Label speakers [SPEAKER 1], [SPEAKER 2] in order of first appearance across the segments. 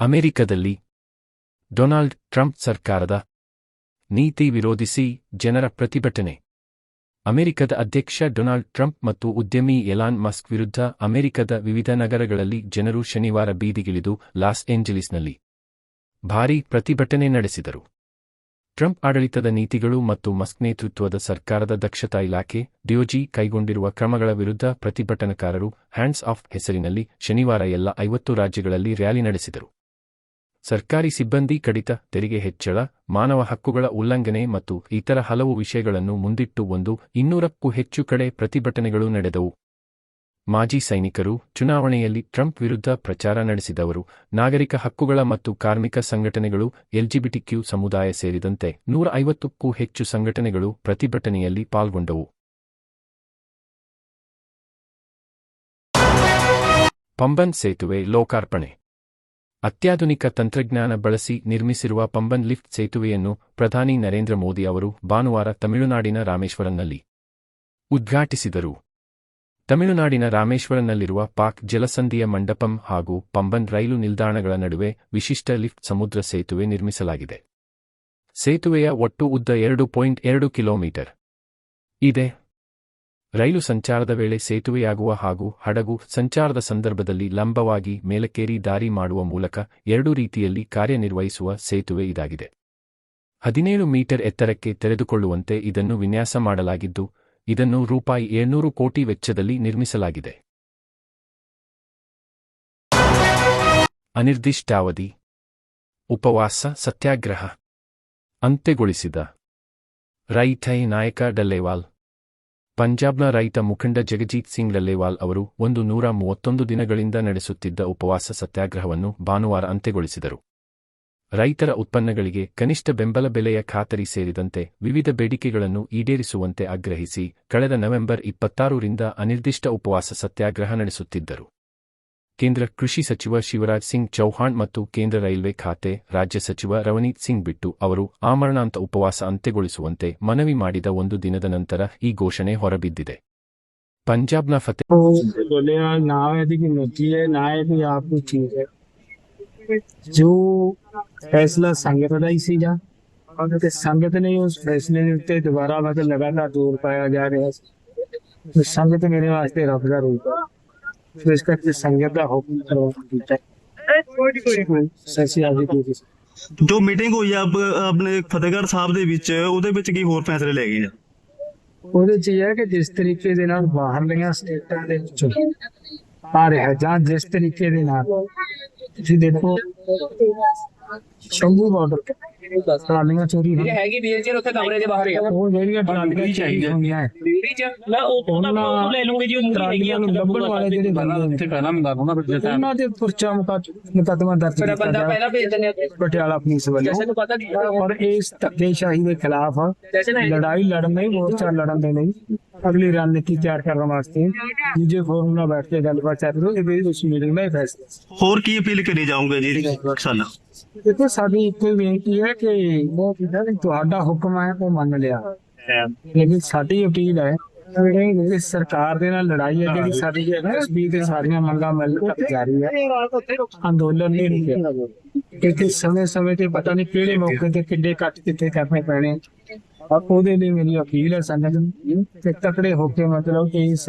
[SPEAKER 1] ಅಮೆರಿಕದಲ್ಲಿ Donald Trump ಸರ್ಕಾರದ ನೀತಿ ವಿರೋಧಿಸಿ ಜನರ ಪ್ರತಿಭಟನೆ. ಅಮೆರಿಕದ ಅಧ್ಯಕ್ಷ ಡೊನಾಲ್ಡ್ ಟ್ರಂಪ್ ಮತ್ತು ಉದ್ಯಮಿ ಎಲಾನ್ ಮಸ್ಕ್ ವಿರುದ್ಧ ಅಮೆರಿಕದ ವಿವಿಧ ನಗರಗಳಲ್ಲಿ ಜನರು ಶನಿವಾರ ಬೀದಿಗಿಳಿದು ಲಾಸ್ ಏಂಜಲೀಸ್ನಲ್ಲಿ ಭಾರೀ ಪ್ರತಿಭಟನೆ ನಡೆಸಿದರು. ಟ್ರಂಪ್ ಆಡಳಿತದ ನೀತಿಗಳು ಮತ್ತು ಮಸ್ಕ್ ನೇತೃತ್ವದ ಸರ್ಕಾರದ ದಕ್ಷತಾ ಇಲಾಖೆ, ಡಿಯೋಜಿ, ಕೈಗೊಂಡಿರುವ ಕ್ರಮಗಳ ವಿರುದ್ಧ ಪ್ರತಿಭಟನಾಕಾರರು ಹ್ಯಾಂಡ್ಸ್ ಆಫ್ ಹೆಸರಿನಲ್ಲಿ ಶನಿವಾರ ಎಲ್ಲ ಐವತ್ತು ರಾಜ್ಯಗಳಲ್ಲಿ ರ್ಯಾಲಿ ನಡೆಸಿದರು. ಸರ್ಕಾರಿ ಸಿಬ್ಬಂದಿ ಕಡಿತ, ತೆರಿಗೆ ಹೆಚ್ಚಳ, ಮಾನವ ಹಕ್ಕುಗಳ ಉಲ್ಲಂಘನೆ ಮತ್ತು ಇತರ ಹಲವು ವಿಷಯಗಳನ್ನು ಮುಂದಿಟ್ಟು ಒಂದು ಇನ್ನೂರಕ್ಕೂ ಹೆಚ್ಚು ಕಡೆ ಪ್ರತಿಭಟನೆಗಳು ನಡೆದವು. ಮಾಜಿ ಸೈನಿಕರು ಚುನಾವಣೆಯಲ್ಲಿ ಟ್ರಂಪ್ ವಿರುದ್ಧ ಪ್ರಚಾರ ನಡೆಸಿದವರು, ನಾಗರಿಕ ಹಕ್ಕುಗಳ ಮತ್ತು ಕಾರ್ಮಿಕ ಸಂಘಟನೆಗಳು, ಎಲ್ಜಿಬಿಟಿಕ್ಯೂ ಸಮುದಾಯ ಸೇರಿದಂತೆ ನೂರ ಐವತ್ತಕ್ಕೂ ಹೆಚ್ಚು ಸಂಘಟನೆಗಳು ಪ್ರತಿಭಟನೆಯಲ್ಲಿ ಪಾಲ್ಗೊಂಡವು. ಪಂಬನ್ ಸೇತುವೆ ಲೋಕಾರ್ಪಣೆ. ಅತ್ಯಾಧುನಿಕ ತಂತ್ರಜ್ಞಾನ ಬಳಸಿ ನಿರ್ಮಿಸಿರುವ ಪಂಬನ್ ಲಿಫ್ಟ್ ಸೇತುವೆಯನ್ನು ಪ್ರಧಾನಿ ನರೇಂದ್ರ ಮೋದಿ ಅವರು ಭಾನುವಾರ ತಮಿಳುನಾಡಿನ ರಾಮೇಶ್ವರಂನಲ್ಲಿ ಉದ್ಘಾಟಿಸಿದರು. ತಮಿಳುನಾಡಿನ ರಾಮೇಶ್ವರಂನಲ್ಲಿರುವ ಪಾಕ್ ಜಲಸಂಧಿಯ ಮಂಡಪಂ ಹಾಗೂ ಪಂಬನ್ ರೈಲು ನಿಲ್ದಾಣಗಳ ನಡುವೆ ವಿಶಿಷ್ಟ ಲಿಫ್ಟ್ ಸಮುದ್ರ ಸೇತುವೆ ನಿರ್ಮಿಸಲಾಗಿದೆ. ಸೇತುವೆಯ ಒಟ್ಟು ಉದ್ದ ಎರಡು ಪಾಯಿಂಟ್ ಎರಡು ಕಿಲೋಮೀಟರ್. ಇದೆ. ರೈಲು ಸಂಚಾರದ ವೇಳೆ ಸೇತುವೆಯಾಗುವ ಹಾಗೂ ಹಡಗು ಸಂಚಾರದ ಸಂದರ್ಭದಲ್ಲಿ ಲಂಬವಾಗಿ ಮೇಲಕ್ಕೇರಿ ದಾರಿ ಮಾಡುವ ಮೂಲಕ ಎರಡೂ ರೀತಿಯಲ್ಲಿ ಕಾರ್ಯನಿರ್ವಹಿಸುವ ಸೇತುವೆ ಇದಾಗಿದೆ. ಹದಿನೇಳು ಮೀಟರ್ ಎತ್ತರಕ್ಕೆ ತೆರೆದುಕೊಳ್ಳುವಂತೆ ಇದನ್ನು ವಿನ್ಯಾಸ ಮಾಡಲಾಗಿದ್ದು, ಇದನ್ನು ರೂಪಾಯಿ ಏಳ್ನೂರು ಕೋಟಿ ವೆಚ್ಚದಲ್ಲಿ ನಿರ್ಮಿಸಲಾಗಿದೆ. ಅನಿರ್ದಿಷ್ಟಾವಧಿ. ಉಪವಾಸ, ಸತ್ಯಾಗ್ರಹ. ಅಂತ್ಯಗೊಳಿಸಿದ. ರೈತೈ ನಾಯಕ ಡಲ್ಲೇವಾಲ್. ಪಂಜಾಬ್ನ ರೈತ ಮುಖಂಡ ಜಗಜೀತ್ ಸಿಂಗ್ ಲಲ್ಲೇವಾಲ್ ಅವರು ಒಂದು ನೂರ ಮೂವತ್ತೊಂದು ದಿನಗಳಿಂದ ನಡೆಸುತ್ತಿದ್ದ ಉಪವಾಸ ಸತ್ಯಾಗ್ರಹವನ್ನು ಭಾನುವಾರ ಅಂತ್ಯಗೊಳಿಸಿದರು. ರೈತರ ಉತ್ಪನ್ನಗಳಿಗೆ ಕನಿಷ್ಠ ಬೆಂಬಲ ಬೆಲೆಯ ಖಾತರಿ ಸೇರಿದಂತೆ ವಿವಿಧ ಬೇಡಿಕೆಗಳನ್ನು ಈಡೇರಿಸುವಂತೆ ಆಗ್ರಹಿಸಿ, ಕಳೆದ ನವೆಂಬರ್ ಇಪ್ಪತ್ತಾರರಿಂದ ಅನಿರ್ದಿಷ್ಟ ಉಪವಾಸ ಸತ್ಯಾಗ್ರಹ ನಡೆಸುತ್ತಿದ್ದರು. ಕೇಂದ್ರ ಕೃಷಿ ಸಚಿವ ಶಿವರಾಜ್ ಸಿಂಗ್ ಚೌಹಾಣ್ ಮತ್ತು ಕೇಂದ್ರ ರೈಲ್ವೆ ಖಾತೆ ರಾಜ್ಯ ಸಚಿವ ರವನೀತ್ ಸಿಂಗ್ ಬಿಟ್ಟು ಅವರು ಆಮರಣಾಂತ ಉಪವಾಸ ಅಂತ್ಯಗೊಳಿಸುವಂತೆ ಮನವಿ ಮಾಡಿದ ಒಂದು ದಿನದ ನಂತರ ಈ ಘೋಷಣೆ ಹೊರಬಿದ್ದಿದೆ ಪಂಜಾಬ್ನ ಫತೆ
[SPEAKER 2] बोले यार ना है कि नोटी है ना है कि आपकी चीज है जो फैसला संगत का ही सीगा और ते संगत ने उस फैसले के उत्ते दोबारा मतलब लगातार दूर पाया जा रहा है तो संगत मेरे वास्ते रब का रूप है ਫਿਰ ਇਸ ਕਰਕੇ ਸੰਗਤ ਦਾ ਹੁਕਮ ਕਰਵਾ ਦਿੱਤਾ ਸੈਸੀ ਆਜੀ ਦੀ
[SPEAKER 3] ਜੋ। ਮੀਟਿੰਗ ਹੋਈ ਆ ਆਪ- ਆਪਣੇ ਫਤਿਹਗੜ੍ਹ ਸਾਹਿਬ ਦੇ ਵਿੱਚ ਉਹਦੇ ਵਿੱਚ ਕੀ ਹੋਰ ਫੈਸਲੇ ਲੈ ਗਏ ਆ?
[SPEAKER 2] ਉਹਦੇ ਚ ਇਹ ਹੈ ਕਿ ਜਿਸ ਤਰੀਕੇ ਦੇ ਨਾਲ ਬਾਹਰਲੀਆਂ ਸਟੇਟਾਂ ਦੇ ਵਿੱਚੋਂ ਆ ਰਿਹਾ ਜਾਂ ਜਿਸ ਤਰੀਕੇ ਦੇ ਨਾਲ। ਤੁਸੀਂ ਦੇਖੋ ਸ਼ੰਭੂ ਬਾਰਡਰ ਟਰਾਲੀਆਂ ਚੋਰੀ ਹੋਈਆਂ।
[SPEAKER 4] ਹੈਗੀ ਵੀਰ ਜੀ ਉੱਥੇ ਕਮਰੇ ਦੇ ਬਾਹਰ ਹੀ ਆ।
[SPEAKER 2] ਉਹ ਜਿਹੜੀਆਂ ਟਰਾਲੀਆਂ ਚਾਹੀਦੀਆਂ ਹੁੰਦੀਆਂ ਹੈ,
[SPEAKER 4] ਡਿਊਟੀ ਚ? ਮੈਂ ਉਹ ਤੋਂ ਤਾਂ ਲੈ ਲੂੰਗੀ ਜੀ ਉਹ
[SPEAKER 2] ਟਰਾਲੀਆਂ ਨੂੰ ਲੱਭਣ ਵਾਲੇ ਜਿਹੜੇ ਬੰਦੇ ਹੁੰਦੇ
[SPEAKER 4] ਪਹਿਲਾਂ ਹੁੰਦਾ ਉਹਨਾਂ ਫਿਰ
[SPEAKER 2] ਉਹਨਾਂ ਦੇ ਪੁਰਚਾ ਮੁਕੱਦਮਾ ਦਰਜ ਕੀਤਾ
[SPEAKER 4] ਬੰਦਾ ਪਹਿਲਾਂ ਭੇਜ ਦਿੰਦੇ ਆ
[SPEAKER 2] ਪਟਿਆਲਾ ਪੁਲਿਸ ਵੱਲੋਂ।
[SPEAKER 4] ਜੈਸੇ ਨੂੰ ਪਤਾ ਨਹੀਂ
[SPEAKER 2] ਔਰ ਇਸ ਧੱਕੇਸ਼ਾਹੀ ਦੇ ਖਿਲਾਫ ਲੜਾਈ ਲੜਨ ਨਹੀਂ ਮੋਰਚਾ ਲੜਨ ਦੇ ਨਹੀਂ ਅਗਲੀ ਰਣਨੀਤੀ ਤਿਆਰ ਕਰਨ ਵਾਸਤੇ ਦੂਜੇ ਫੋਰਮ ਨਾਲ ਬੈਠ ਕੇ ਗੱਲਬਾਤ ਰਹੀ ਹੈ। ਇਹ ਵੀ ਉਸ ਮੀਟਿੰਗ ਦਾ ਹੀ ਫੈਸਲਾ।
[SPEAKER 3] ਹੋਰ ਕੀ ਅਪੀਲ ਕਰੀ ਜਾਓਗੇ ਜੀ ਕਿਸਾਨਾਂ?
[SPEAKER 2] ਦੇਖੋ ਸਾਡੀ ਇੱਕੋ ਹੀ ਬੇਨਤੀ ਹੈ ਕਿ ਤੁਹਾਡਾ ਹੁਕਮ ਹੈ ਉਹ ਮੰਨ ਲਿਆ। ਲੇਕਿਨ ਸਾਡੀ ਅਪੀਲ ਹੈ ਕਿ ਸਰਕਾਰ ਦੇ ਨਾਲ ਲੜਾਈ ਹੈ ਜਿਹੜੀ ਸਾਡੀ ਐਸਪੀ ਦੇ ਸਾਰੀਆਂ ਮੰਗਾਂ ਮਿਲ ਤੱਕ ਜਾਰੀ ਹੈ ਅੰਦੋਲਨ ਨਹੀਂ ਰੁਕਿਆ। ਕਿਉਂਕਿ ਸਮੇਂ ਸਮੇਂ ਤੇ ਪਤਾ ਨਹੀਂ ਕਿਹੜੇ ਮੌਕੇ ਤੇ ਕਿੱਡੇ ਕੱਟ ਕਿੱਥੇ ਕਰਨੇ ਪੈਣੇ। ਉਹਦੇ ਲਈ ਮੇਰੀ ਅਪੀਲ ਹੈ ਸੰਗਤ ਨੂੰ ਕਿ ਤਕੜੇ ਹੋ ਕੇ ਮਤਲਬ ਕਿ ਇਸ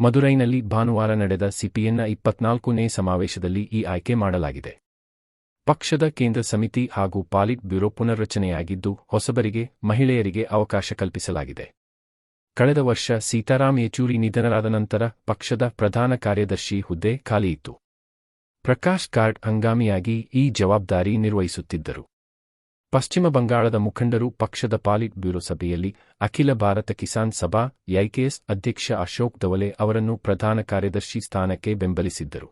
[SPEAKER 1] ಮದುರೈನಲ್ಲಿ ಭಾನುವಾರ ನಡೆದ ಸಿಪಿಎನ್ನ ಇಪ್ಪತ್ನಾಲ್ಕನೇ ಸಮಾವೇಶದಲ್ಲಿ ಈ ಆಯ್ಕೆ ಮಾಡಲಾಗಿದೆ. ಪಕ್ಷದ ಕೇಂದ್ರ ಸಮಿತಿ ಹಾಗೂ ಪಾಲಿಟ್ ಬ್ಯೂರೋ ಪುನರ್ರಚನೆಯಾಗಿದ್ದು, ಹೊಸಬರಿಗೆ, ಮಹಿಳೆಯರಿಗೆ ಅವಕಾಶ ಕಲ್ಪಿಸಲಾಗಿದೆ. ಕಳೆದ ವರ್ಷ ಸೀತಾರಾಮ್ ಯೆಚೂರಿ ನಿಧನರಾದ ನಂತರ ಪಕ್ಷದ ಪ್ರಧಾನ ಕಾರ್ಯದರ್ಶಿ ಹುದ್ದೆ ಖಾಲಿಯಿತ್ತು. ಪ್ರಕಾಶ್ ಕಾರ್ಡ್ ಹಂಗಾಮಿಯಾಗಿ ಈ ಜವಾಬ್ದಾರಿ ನಿರ್ವಹಿಸುತ್ತಿದ್ದರು. ಪಶ್ಚಿಮ ಬಂಗಾಳದ ಮುಖಂಡರು ಪಕ್ಷದ ಪಾಲಿಟ್ ಬ್ಯೂರೋ ಸಭೆಯಲ್ಲಿ ಅಖಿಲ ಭಾರತ ಕಿಸಾನ್ ಸಭಾ ಎಐಕೆಎಸ್ ಅಧ್ಯಕ್ಷ ಅಶೋಕ್ ದವಲೆ ಅವರನ್ನು ಪ್ರಧಾನ ಕಾರ್ಯದರ್ಶಿ ಸ್ಥಾನಕ್ಕೆ ಬೆಂಬಲಿಸಿದ್ದರು.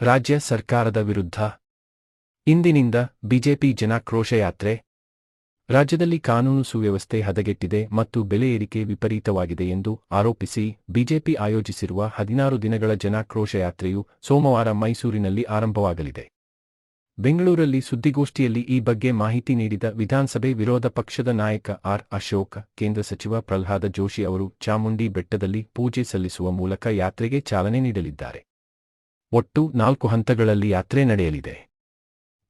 [SPEAKER 1] ರಾಜ್ಯ ಸರ್ಕಾರದ ವಿರುದ್ಧ ಇಂದಿನಿಂದ ಬಿಜೆಪಿ ಜನಾಕ್ರೋಶ ಯಾತ್ರೆ ರಾಜ್ಯದಲ್ಲಿ ಕಾನೂನು ಸುವ್ಯವಸ್ಥೆ ಹದಗೆಟ್ಟಿದೆ ಮತ್ತು ಬೆಲೆ ಏರಿಕೆ ವಿಪರೀತವಾಗಿದೆ ಎಂದು ಆರೋಪಿಸಿ ಬಿಜೆಪಿ ಆಯೋಜಿಸಿರುವ ಹದಿನಾರು ದಿನಗಳ ಜನಾಕ್ರೋಶ ಯಾತ್ರೆಯು ಸೋಮವಾರ ಮೈಸೂರಿನಲ್ಲಿ ಆರಂಭವಾಗಲಿದೆ. ಬೆಂಗಳೂರಲ್ಲಿ ಸುದ್ದಿಗೋಷ್ಠಿಯಲ್ಲಿ ಈ ಬಗ್ಗೆ ಮಾಹಿತಿ ನೀಡಿದ ವಿಧಾನಸಭೆ ವಿರೋಧ ಪಕ್ಷದ ನಾಯಕ ಆರ್ ಅಶೋಕ್, ಕೇಂದ್ರ ಸಚಿವ ಪ್ರಹ್ಲಾದ ಜೋಶಿ ಅವರು ಚಾಮುಂಡಿ ಬೆಟ್ಟದಲ್ಲಿ ಪೂಜೆ ಸಲ್ಲಿಸುವ ಮೂಲಕ ಯಾತ್ರೆಗೆ ಚಾಲನೆ ನೀಡಲಿದ್ದಾರೆ. ಒಟ್ಟು ನಾಲ್ಕು ಹಂತಗಳಲ್ಲಿ ಯಾತ್ರೆ ನಡೆಯಲಿದೆ.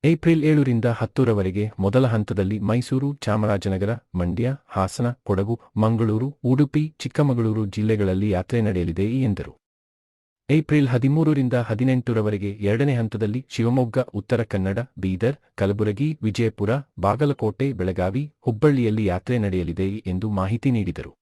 [SPEAKER 1] ಏಪ್ರಿಲ್ ಏಳರಿಂದ ಹತ್ತರವರೆಗೆ ಮೊದಲ ಹಂತದಲ್ಲಿ ಮೈಸೂರು, ಚಾಮರಾಜನಗರ, ಮಂಡ್ಯ, ಹಾಸನ, ಕೊಡಗು, ಮಂಗಳೂರು, ಉಡುಪಿ, ಚಿಕ್ಕಮಗಳೂರು ಜಿಲ್ಲೆಗಳಲ್ಲಿ ಯಾತ್ರೆ ನಡೆಯಲಿದೆ ಎಂದರು. ಏಪ್ರಿಲ್ ಹದಿಮೂರರಿಂದ ಹದಿನೆಂಟರವರೆಗೆ ಎರಡನೇ ಹಂತದಲ್ಲಿ ಶಿವಮೊಗ್ಗ, ಉತ್ತರ ಕನ್ನಡ, ಬೀದರ್, ಕಲಬುರಗಿ, ವಿಜಯಪುರ, ಬಾಗಲಕೋಟೆ, ಬೆಳಗಾವಿ, ಹುಬ್ಬಳ್ಳಿಯಲ್ಲಿ ಯಾತ್ರೆ ನಡೆಯಲಿದೆ ಎಂದು ಮಾಹಿತಿ ನೀಡಿದರು.